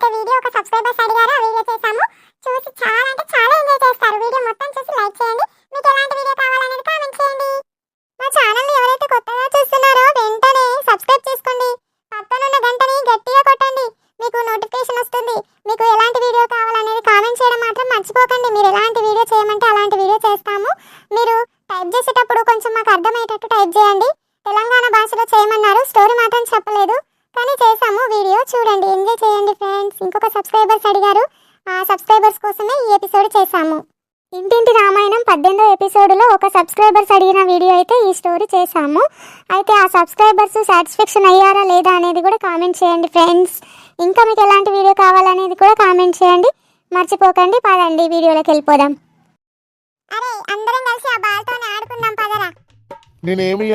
అయితే వీడియో ఒక సబ్స్క్రైబర్స్ అడిగారు ఆ వీడియో చేసాము చూసి చాలా అంటే చాలా ఎంజాయ్ చేస్తారు. వీడియో మొత్తం చూసి లైక్ చేయండి. మీకు ఎలాంటి వీడియో కావాలనేది కామెంట్ చేయండి. మా ఛానల్ ఎవరైతే కొత్తగా చూస్తున్నారో వెంటనే సబ్స్క్రైబ్ చేసుకోండి. పక్కనున్న గంటని గట్టిగా కొట్టండి. మీకు నోటిఫికేషన్ వస్తుంది మీకు ఎలాంటి వీడియో కావాలనేది కామెంట్ చేయడం మాత్రం మర్చిపోకండి మీరు ఎలాంటి వీడియో చేయమంటే అలాంటి వీడియో చేస్తాము మీరు టైప్ చేసేటప్పుడు కొంచెం మాకు అర్థమయ్యేటట్టు టైప్ చేయండి తెలంగాణ భాషలో చేయమన్నారు స్టోరీ మాత్రం చెప్పలేదు కానీ చేసాము వీడియో చూడండి ఎంజాయ్ చేయండి ఫ్రెండ్స్ ఇంకొక సబ్స్క్రైబర్స్ అడిగారు ఆ సబ్స్క్రైబర్స్ కోసమే ఈ ఎపిసోడ్ చేశాము ఇంటింటి రామాయణం? పద్దెనిమిదో ఎపిసోడ్లో ఒక సబ్స్క్రైబర్స్ అడిగిన వీడియో అయితే ఈ స్టోరీ చేశాము. అయితే ఆ సబ్స్క్రైబర్స్ సాటిస్ఫాక్షన్ అయ్యారా లేదా అనేది కూడా కామెంట్ చేయండి ఫ్రెండ్స్. ఇంకా మీకు ఎలాంటి వీడియో కావాలనేది కూడా కామెంట్ చేయండి. మర్చిపోకండి. పదండి వీడియోలోకి వెళ్ళిపోదాం. అరే అందరం కలిసి ఆ బాల్తోనే ఆడుకుందాం పదరా.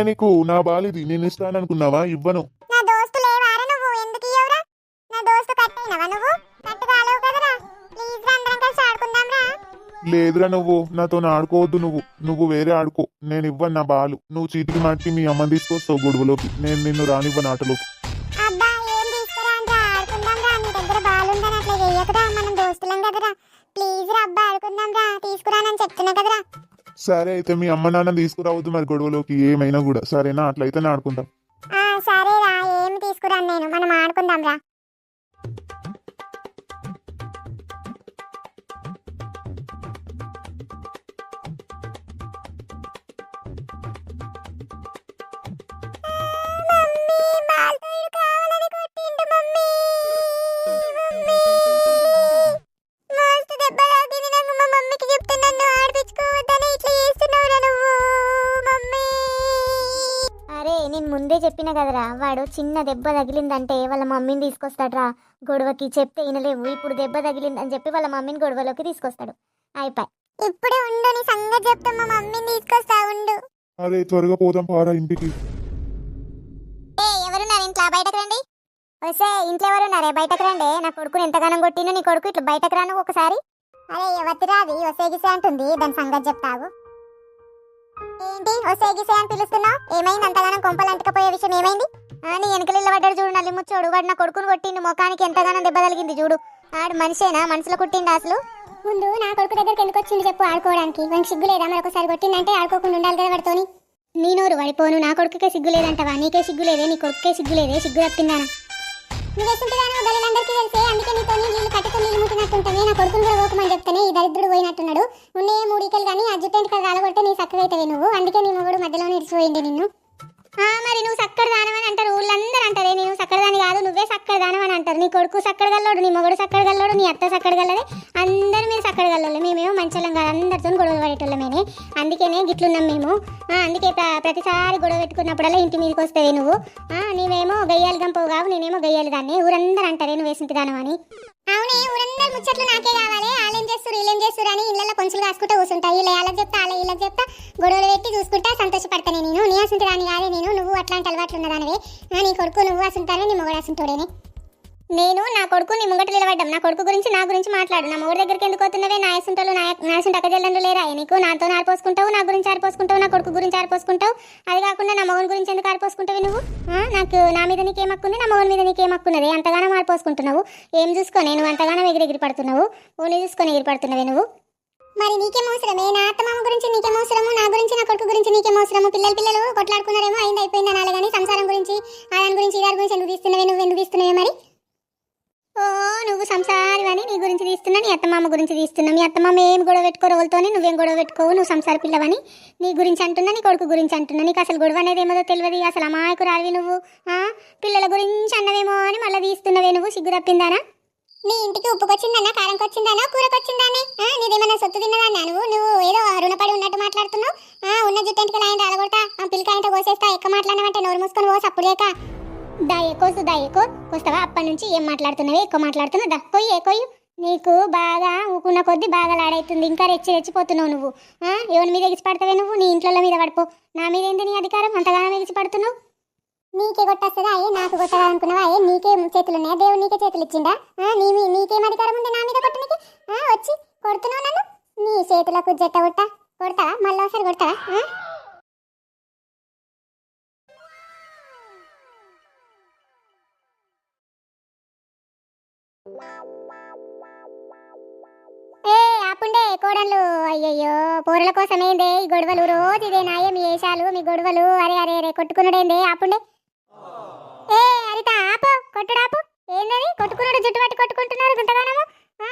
నీకు? నా బాలిది. నేను ఇస్తాననుకున్నావా? ఇవ్వను. నా దోస్తు లేవారా నువ్వు ఎందుకు ఇయ్యవురా? నా దోస్తు కట్టయినవా నువ్వు? లేదురా నువ్వు నాతో ఆడుకోవద్దు నువ్వు. నువ్వు వేరే ఆడుకో. నేను ఇవ్వను నా బాలు. నువ్వు చీటికి మాటికి మీ అమ్మ తీసుకొస్తావు గొడవలోకి నేను నిన్ను రానివ్వను ఆటలోకి. ఏం ఆడుకుందాం ఆడుకుందాం సరే అయితే మీ అమ్మ నాన్న తీసుకురావద్దు మరి గొడవలోకి ఏమైనా కూడా. సరేనా? అట్లయితేనే ఆడుకుంటాం ఆ సరే రా ఏమి తీసుకురాను నేను. మనం ఆడుకుందాం రా. నేను ముందే చెప్పిన కదరా వాడు చిన్న దెబ్బ తగిలిందంటే వాళ్ళ మమ్మీని తీసుకొస్తాడ్రా. గొడవకి చెప్తే వినలేవు ఇప్పుడు దెబ్బ తగిలిందని చెప్పి వాళ్ళ మమ్మీని గొడవలోకి తీసుకొస్తాడు. అయిపోయి. ఇప్పుడే ఉండు నీ సంగతి చెప్తా మా మమ్మీని తీసుకొస్తా ఉండు. అరే త్వరగా పోదాం పారా ఇంటికి. ఏ ఎవరున్నారు? ఇంట్లో బయటకు రండి. వస్తే ఇంట్లో ఎవరున్నారే బయటకు రండి. నా కొడుకుని ఎంతగానం కొట్టినో నీ కొడుకు ఇట్లా బయటకు రాను ఒకసారి. అరే ఎవతిరా అది ఒసేగిసే అంటుంది. దాని సంగతి చెప్తావు. ఏంటి? ఒసేగిసే అని పిలుస్తున్నావు? ఏమైంది? అంతగానం కొంపలు అంటకపోయే విషయం ఏమైంది? ఆ, నీ వెనకలు పడ్డాడు చూడు నల్లి ముచ్చోడు. వాడు నా కొడుకుని కొట్టిండు. ముఖానికి ఎంతగానో దెబ్బ తగిలింది చూడు. ఆడు మనిషేనా? మనసులో కుట్టిండు అసలు? ముందు నా కొడుకు దగ్గరికి ఎందుకు వచ్చింది చెప్పు ఆడుకోవడానికి? వానికి సిగ్గు లేదా? మరి ఒకసారి కొట్టిందంటే ఆడుకోకుండా ఉండాలి కదా వాడితోని. నీ నోరు పడిపోను నా కొడుకుకే సిగ్గు లేదంటవా? నీకే సిగ్గు లేదే? నీ కొడుకుకే సిగ్గు లేదే? సిగ్గు తప్పిందానా? నువ్వు వేస్తుంటున్నాను గల్లందరికీ తెలిసే అందుకే నీతో నీళ్ళు కట్టుతో నీళ్ళు ముట్టినట్టుంటది నా కొడుకుని కూడా ఓకమని చెప్తానే ఈ దరిద్రుడు పోయినట్టున్నాడు. ఉన్నే మూడికలు కానీ అడ్జుటెంట్ కలు కాలగొడితే నీ చక్కగైతవి నువ్వు. అందుకే నీ మొగుడు మధ్యలో ఇడిచిపోయింది నిన్ను. ఆ, మరి నువ్వు సక్కర దానమని అంటారు ఊళ్ళందరూ అంటారే. నేను సక్కర దాని కాదు నువ్వే సక్కర అని అంటారు. నీ కొడుకు సక్కర గల్లోడు నీ మొగుడు సక్కర గల్లోడు నీ అత్త సక్కర గల్లదే అందరూ మీరు సక్కర గల్లోళ్ళు. మేమేమో మంచోళ్ళం కాదు అందరితో గొడవ పడేటోళ్ళమేనే. అందుకేనే గిట్లున్నాం మేము. అందుకే ప్రతిసారి గొడవ పెట్టుకున్నప్పుడల్లా ఇంటి మీదకి వస్తాయి నువ్వు. నీవేమో గయ్యాలి గంపవు కావు నేనేమో గయ్యాలి దాన్ని. ఊరందరూ అంటారే నువ్వు వేసింటి అని. అవునే ఊరందరూ ముచ్చట్లు నాకే కావాలి. వాళ్ళేం చేస్తారు వీళ్ళేం చేస్తారు అని ఇళ్ళల్లో కొంచెం రాసుకుంటూ కూర్చుంటాయి ఇలా వాళ్ళకి చెప్తా వాళ్ళ ఇలా చెప్తా. గొడవలు పెట్టి చూసుకుంటా సంతోషపడతానే నేను. నీ అసంటి దాని కాదే నేను. నువ్వు అట్లాంటి అలవాట్లు ఉన్నదానివే. నీ కొడుకు నువ్వు అసంటానే నీ మొగడు అసంటోడేనే. నేను నా కొడుకు నీ ముంగట నిలబడ్డం. నా కొడుకు గురించి నా గురించి మాట్లాడు. నా మూడు దగ్గరికి ఎందుకు వస్తున్నవే? నా యsunటలు నా నాయసంట అక్కజల్లంలో లేరా? నీకు నాతో ఆరిపోసుకుంటావు? నా గురించి ఆరిపోసుకుంటావు? నా కొడుకు గురించి ఆరిపోసుకుంటావు? అది కాకుండా నా మగన్ గురించి ఎందుకు ఆరిపోసుకుంటావు నువ్వు? నాకు నా మీద నీకేం హక్కుంది నా మగన్ మీద నీకేం హక్కున్నది ఎంతగానో ఆరిపోసుకుంటున్నావు? ఏం చూసుకో? నేను అంతగానో ఎగిరెగిరి పడుతున్నావు? ఓని చూసుకొని ఎగిరి పడుతున్నావే నువ్వు? మరి నీకేం అవసరమే? నా అత్తమామ గురించి నీకేం అవసరము? నా గురించి నా కొడుకు గురించి నీకేం అవసరము? పిల్లలు పిల్లలు కొట్లాడుకున్నారేమో? అయింది అయిపోయింది అనాలి కానీ సంసారం గురించి ఆ దాని గురించి ఈ దాని గురించి ఎందుకు తీస్తున్నవే? నువ్వు ఎందుకు తీస్తున్నావే మరి ఓ నువ్వు సంసారివని నీ గురించి తీస్తున్నా నీ అత్తమామ గురించి తీస్తున్నా. మీ అత్తమామ ఏం గొడవ పెట్టుకో రోజుతోనే నువ్వేం గొడవ పెట్టుకోవు నువ్వు సంసార పిల్లవని నీ గురించి అంటున్నా నీ కొడుకు గురించి అంటున్నా. నీకు అసలు గొడవ అనేది ఏమో తెలియదు అసలు అమాయకురాలివి నువ్వు ఆ? పిల్లల గురించి అన్నవేమో అని మళ్ళీ తీస్తున్నవే నువ్వు సిగ్గు తప్పిందానా? నీ ఇంటికి ఉప్పుకొచ్చిందన్నా కూరకొచ్చిందానే? ఆ, నీదేమన్నా సొత్తు తిన్నదన్నా నువ్వు? నువ్వు ఏదో రుణపడి ఉన్నట్టు మాట్లాడుతున్నావు? ఉన్న జుట్టెంటికి లైన్ రాలగొడతా? ఆ పిల్లకాయంతో కోసేస్తా ఎక్కువ మాట్లాడినావంటే నోరు మూసుకొని ఓ సప్పుడు లేక దాయే కోసు దాయే కో. వస్తావా అప్పటి నుంచి ఏం మాట్లాడుతున్నావే? ఎక్కువ మాట్లాడుతున్నావు? దా కొయ్యే కొయ్యు నీకు బాగా ఊకున్న కొద్దీ బాగా లాడైతుంది. ఇంకా రెచ్చి రెచ్చిపోతున్నావు నువ్వు. ఎవరి మీద ఎగిసి పడతావే నువ్వు? నీ ఇంట్లో మీద పడిపో. నా మీద ఏంది నీ అధికారం? అంతగానో ఎగిసి పడుతున్నావు నీకే కొట్టేస్తుందా ఏ? నాకు కొట్టదా అనుకున్నావా నీకే చేతులు ఉన్నాయా? దేవుడు నీకే చేతులు ఇచ్చిందా నీ నీకేం అధికారం ఉంది నా మీద కొట్టనికి? వచ్చి కొడుతున్నావు నన్ను? నీ చేతులకు జట్ట కొట్ట? కొడతావా? మళ్ళీ ఒకసారి కొడతావా? Wow, wow. ఆపుండే కోడళ్ళు. అయ్యయ్యో పోరుల కోసమేందే ఈ గొడవలు? రోజు ఇదేనాయే మీ వేషాలు మీ గొడవలు. అరే అరే అరే కొట్టుకున్నాడేందే ఆపుండే? ఏ హరిత ఆపు కొట్టుడు ఆపు ఏందది? కొట్టుకున్నాడు జుట్టు పట్టి కొట్టుకుంటున్నారు గుంటగానము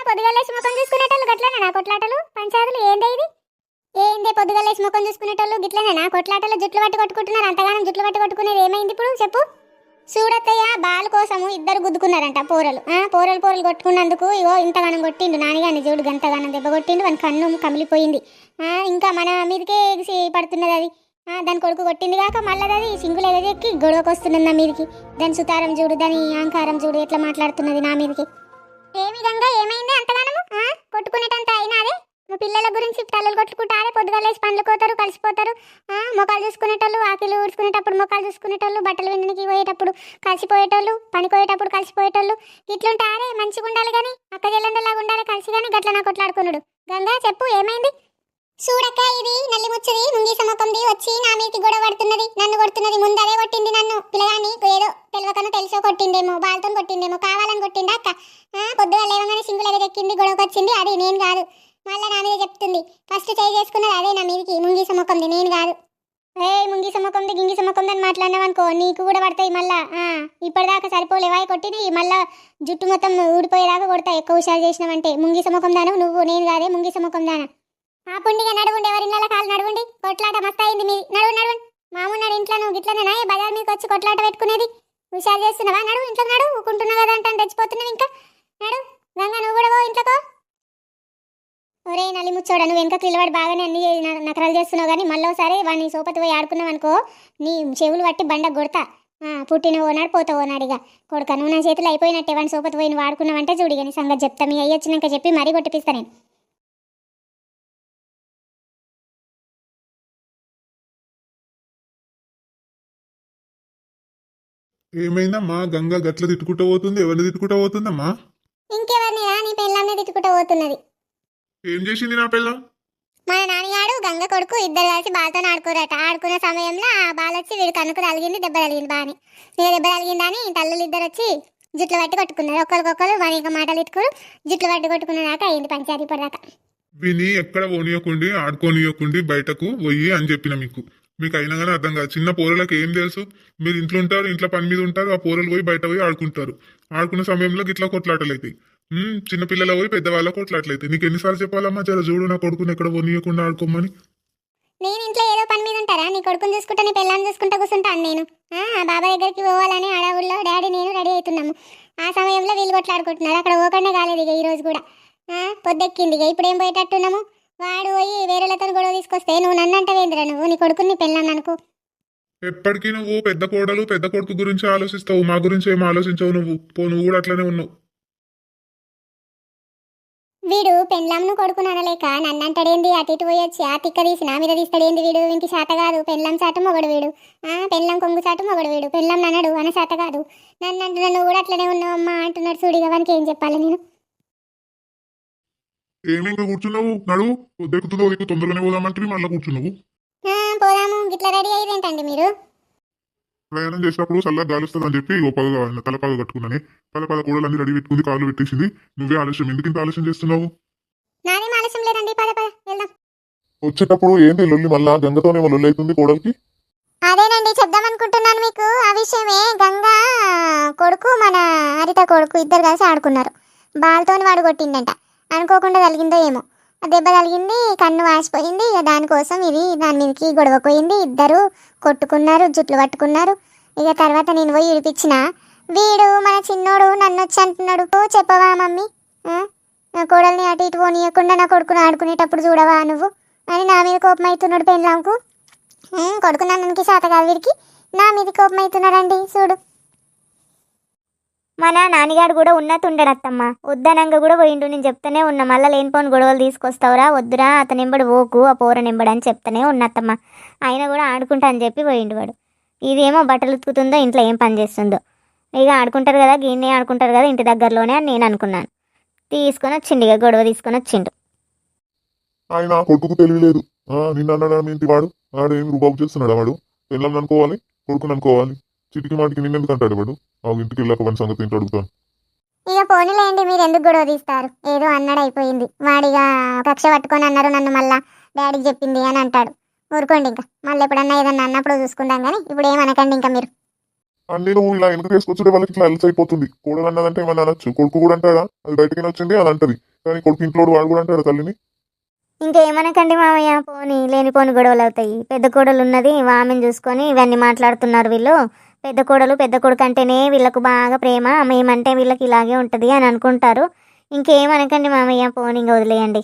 పొద్దుగల్లేసి ముఖం చూసుకునేటోళ్ళు గట్లనేనా కొట్లాటలు? పంచాయతీలు ఏందే ఇది? ఏందే పొద్దుగల్లేసి ముఖం చూసుకునేటోళ్ళు గిట్లనేనా కొట్లాటలు? జుట్లు పట్టి కొట్టుకుంటున్నారు అంతగానం జుట్లు పట్టి కొట్టుకునేది ఏమైంది ఇప్పుడు? చెప్పు. చూడత్తయ్య బాల్ కోసము ఇద్దరు గుద్దుకున్నారంట పోరలు. ఆ, పోరలు పోరలు కొట్టుకున్నందుకు ఇగో ఇంతగానం కొట్టిండు. నానిగాని చూడు గంతగానం దెబ్బ కొట్టిండు. వాని కన్ను కమిలిపోయింది. ఆ, ఇంకా మన మీదకే ఎగిసి పడుతున్నది అది. దాని కొడుకు కొట్టింది కాక మళ్ళీ అది సింగులు ఎగజెక్కి గొడవకు వస్తున్నది నా మీదకి. దాని సుతారం చూడు దాని అహంకారం చూడు ఎట్లా మాట్లాడుతున్నది నా మీదకి. ఏ విధంగా ఏమైంది అంతగానము ఆ, కొట్టుకునేటంత అయినా అదే? పిల్లల గురించి తల్లులు కొట్టుకుంటారే పొద్దుగాలేసి పనులు కోతారు కలిసిపోతారు. మొక్కలు చూసుకునేటోళ్ళు ఆకిలు ఊడ్చుకునేటప్పుడు మొక్కలు చూసుకునేటోళ్ళు బట్టలు వినడానికి పోయేటప్పుడు కలిసిపోయేటోళ్ళు పనికోయేటప్పుడు కలిసిపోయేటోళ్ళు. ఇట్లుంటారే మంచిగా ఉండాలి కానీ అక్క చెల్లెండలాగా ఉండాలి కలిసి కానీ గట్ల నా కొట్లాడుకున్నాడు గంగా చెప్పు ఏమైంది? చూడక్క ఇది నల్లి ముచ్చది ముంగి సమకంది వచ్చి నా మీదకి గొడవ పడుతున్నది నన్ను కొడుతున్నది. ముందు అదే కొట్టింది నన్ను. పిల్లగాని ఏదో తెలియకను తెలుసో కొట్టిండేమో బాల్తో కొట్టిండేమో కావాలని కొట్టిందా అక్క? పొద్దుగా లేవగానే సింగులు ఎగరెక్కింది గొడవకు వచ్చింది అది నేను కాదు. మళ్ళీ నా మీద చెప్తుంది. ఫస్ట్ చేయి చేసుకున్నది అదే నా మీదకి. ముంగి సమ్మకంది నేను కాదు. ఏ ముంగి సమ్మకంది గింగి సమ్మకంది అని మాట్లాడినావనుకో నీకు కూడా పడతాయి మళ్ళా. ఇప్పటిదాకా సరిపోలేవాయి కొట్టింది. మళ్ళా జుట్టు మొత్తం ఊడిపోయేదాకా కొడతాయి. ఎక్కువ హుషారు చేసినావంటే. ముంగి సమ్మకం దాను నువ్వు నేను కాదే ముంగి సమ్మకం దాన ఆ పుండిగా నడుగుండి ఎవరి ఇళ్ళ కాలు నడుగుండి కొట్లాట మస్తు అయింది మీది. నడువు మామూలు నడు ఇంట్లో నువ్వు గిట్లనే ఏ బజార్ మీదకి వచ్చి కొట్లాట పెట్టుకునేది. హుషారు చేస్తున్నావా? నడు ఇంట్లో నడు ఊకుంటున్నావు కదా అంటే తెచ్చిపోతున్నావు ఇంకా. నడు గంగా నువ్వు కూడా పో ఇంట్లోకో ఒరే నల్లి ముచ్చోడా నువ్వు వెనక నిలబడి బాగానే అన్ని నకరాలు చేస్తున్నావు కానీ మళ్ళీ ఒకసారి వాడిని సోపతి పోయి ఆడుకున్నావు అనుకో నీ చెవులు పట్టి బండ కొడతా. ఆ, పుట్టిన ఓనాడు పోతావు ఓనాడు ఇక. కొడుక నువ్వు నా చేతిలో అయిపోయినట్టే వాడిని సోపతి పోయి నువ్వు ఆడుకున్నావంటే చూడు ఇక నీ సంగతి చెప్తా. మీ అయ్యి వచ్చినాక చెప్పి మరీ కొట్టిపిస్తా నేను. ఏమైందమ్మా? గంగ గట్ల తిట్టుకుంటూ పోతుంది ఎవరిని తిట్టుకుంటూ పోతుందమ్మా? ఇంకెవరిని నీ పెళ్ళాన్ని తిట్టుకుంటూ పోతున్నది. ఏం చేసింది నా పిల్ల? మన నాన్నగాడు గంగ కొడుకు ఇద్దరు కలిసి బాలతో ఆడుకోరట ఆడుకున్న సమయంలో ఆ బాల వచ్చి వీడి కనుకు తలిగింది దెబ్బ తలిగింది బాని. నేను దెబ్బ తలిగిందని తల్లులు ఇద్దరు వచ్చి జుట్లు పట్టి కొట్టుకున్నారు. ఒకరికొకరు వాని యొక్క మాటలు ఇట్టుకుని జుట్లు పట్టి కొట్టుకున్న దాకా అయింది పంచాయతీ ఇప్పటిదాకా విని ఎక్కడ పోనీయకుండి ఆడుకోనియకుండి బయటకు పోయి అని చెప్పిన మీకు. మీకు అయినా కానీ అర్థం కాదు. చిన్న పోరలకు ఏం తెలుసు? మీరు ఇంట్లో ఉంటారు ఇంట్లో పని మీద ఉంటారు ఆ పోరలు పోయి బయట పోయి ఆడుకుంటారు. ఆడుకున్న సమయంలో గిట్లా కొట్లాటలు అవుతాయి ఉమ్, చిన్న పిల్లల పోయి పెద్దవాళ్ళ కొట్లాటలు అవుతాయి నీకు ఎన్నిసార్లు చెప్పాలమ్మా జర చూడు నా కొడుకుని ఎక్కడ పోనీయకుండా ఆడుకోమని. నేను ఇంట్లో ఏదో పని మీద ఉంటారా? నీ కొడుకుని చూసుకుంటా నీ పిల్లని చూసుకుంటా కూర్చుంటాను నేను. బాబా దగ్గరికి పోవాలని అడవుల్లో డాడీ నేను రెడీ అవుతున్నాము. ఆ సమయంలో వీళ్ళు కొట్లాడుకుంటున్నారు. అక్కడ పోకుండా కాలేదు ఇక ఈ రోజు కూడా. పొద్దెక్కింది ఇక. ఇప్పుడు ఏం పోయేటట్టున్నాము? వాడు పోయి వేరేలతో గొడవ తీసుకొస్తే నువ్వు నన్ను అంటవేందిరా నువ్వు? నీ కొడుకుని నీ పిల్లని అనుకో. ఎప్పటికీ నువ్వు పెద్ద కోడలు పెద్ద కొడుకు గురించి ఆలోచిస్తావు. మా గురించి ఏం ఆలోచించవు నువ్వు? పో నువ్వు కూడా అట్లనే ఉన్నావు. వీడు పెండ్లంను కొడుకుని అనలేక నన్ను అంటాడేంది అటు ఇటు పోయొచ్చి ఆ తిక్క తీసి నా మీద తీస్తాడేంది వీడు? ఇంటి శాత కాదు. పెండ్లం చాటు మొగడు వీడు. ఆ పెండ్లం కొంగు చాటు మొగడు వీడు. పెండ్లం నన్నడు అన శాత కాదు. నన్ను అంటున్నా నువ్వు కూడా అట్లనే ఉన్నావు అమ్మా అంటున్నాడు చూడిగా వానికి ఏం చెప్పాలి నేను? ఏమి ఇంకా కూర్చున్నావు? నీకు తొందరగానే పోదామంటే మళ్ళీ కూర్చున్నావు. పోదాము. గిట్ల రెడీ అయ్యేదేంటండి మీరు? ప్రయాణం చేసినప్పుడు చల్లగా గాలిస్తుంది అని చెప్పి ఓ పగ తలపగ కట్టుకున్నానే. పద కూడలు అన్ని రెడీ పెట్టుకుంది కాళ్ళు పెట్టేసింది. నువ్వే ఆలస్యం. ఎందుకు ఇంత ఆలస్యం చేస్తున్నావు? ఆలస్యం లేదండి. పద పద వెళ్దాం. వచ్చేటప్పుడు ఏంటి లొల్లి మళ్ళా? గంగతోనే లొల్లి అవుతుంది కోడలికి? అదేనండి. చెప్దాం అనుకుంటున్నాను మీకు. ఆ విషయమే. గంగా కొడుకు మన హరిత కొడుకు ఇద్దరు కలిసి ఆడుకున్నారు. బాల్తోని వాడు కొట్టిండంట. అనుకోకుండా తగిలిందో ఏమో. దెబ్బ తగిలింది కన్ను వాసిపోయింది ఇక దానికోసం ఇది దాని మీదకి గొడవ పోయింది. ఇద్దరు కొట్టుకున్నారు జుట్లు పట్టుకున్నారు. ఇక తర్వాత నేను పోయి విడిపించిన వీడు మన చిన్నోడు నన్ను వచ్చి అంటున్నాడు చెప్పవా మమ్మీ? నా కోడల్ని అటు ఇటు పోనీయకుండా నా కొడుకుని ఆడుకునేటప్పుడు చూడవా నువ్వు? అని నా మీద కోపం అవుతున్నాడు పెళ్ళాంకు ఉమ్, కొడుకు నన్నకి శాత కాదు వీడికి. నా మీద కోపం అవుతున్నాడండి చూడు. మన నాన్నగాడు కూడా ఉన్నట్టు ఉండడు అత్తమ్మ వద్దనంగా కూడా పోయిండు నేను చెప్తూనే ఉన్నా. మళ్ళీ లేనిపోని గొడవలు తీసుకొస్తావురా వద్దురా అతను ఎంబడి ఓకు ఆ పోర నింబడు అని చెప్తూనే ఉన్నత్తమ్మ. ఆయన కూడా ఆడుకుంటా అని చెప్పి పోయిండు వాడు. ఇదేమో బట్టలు ఉతుకుతుందో ఇంట్లో ఏం పని చేస్తుందో. ఇక ఆడుకుంటారు కదా గిన్నె ఆడుకుంటారు కదా ఇంటి దగ్గరలోనే అని నేను అనుకున్నాను. తీసుకొని వచ్చిండు ఇక గొడవ తీసుకొని వచ్చిండు. ఆయన కొడుకు తెలియలేదు. నిన్న అన్నాడు ఏంటి వాడు వాడు? ఏం రూబాబు చేస్తున్నాడు వాడు? పెళ్ళం అనుకోవాలి కొడుకుని అనుకోవాలి చిటికి మాటికి నిన్నెందుకు అంటాడు వాడు? ఆ ఇంటికి వెళ్ళాక సంగతి ఏంటో అడుగుతాను. ఇక పోనీలేండి మీరు ఎందుకు గొడవ తీస్తారు? ఏదో అన్నాడు అయిపోయింది వాడిగా కక్ష పట్టుకొని అన్నారు నన్ను మళ్ళా. డాడీకి చెప్పింది అని అంటాడు. ఊరుకోండి ఇంకా. మళ్ళీ ఎప్పుడన్నా ఏదన్నా అన్నప్పుడు చూసుకుందాం కానీ ఇప్పుడు ఏమనకండి ఇంకా మీరు. అన్ని నువ్వు ఇలా ఎందుకు తీసుకొచ్చుడే వాళ్ళకి ఇట్లా అలసి అయిపోతుంది. కోడలు అన్నదంటే ఏమన్నా అనొచ్చు? కొడుకు కూడా అంటాడా? అది బయటకి వచ్చింది అది అంటది. కానీ కొడుకు ఇంట్లో వాడు కూడా అంటాడు తల్లిని? ఇంకేమనకండి మామయ్య పోని లేనిపోని గొడవలు అవుతాయి. పెద్ద కోడలు ఉన్నది ఆమెను చూసుకొని ఇవన్నీ మాట్లాడుతున్నారు వీళ్ళు. పెద్ద కోడలు పెద్ద కొడుకు అంటేనే వీళ్ళకు బాగా ప్రేమ మేమంటే వీళ్ళకి ఇలాగే ఉంటుంది అని అనుకుంటారు. ఇంకేమనకండి మామయ్య పోని ఇంకా వదిలేయండి.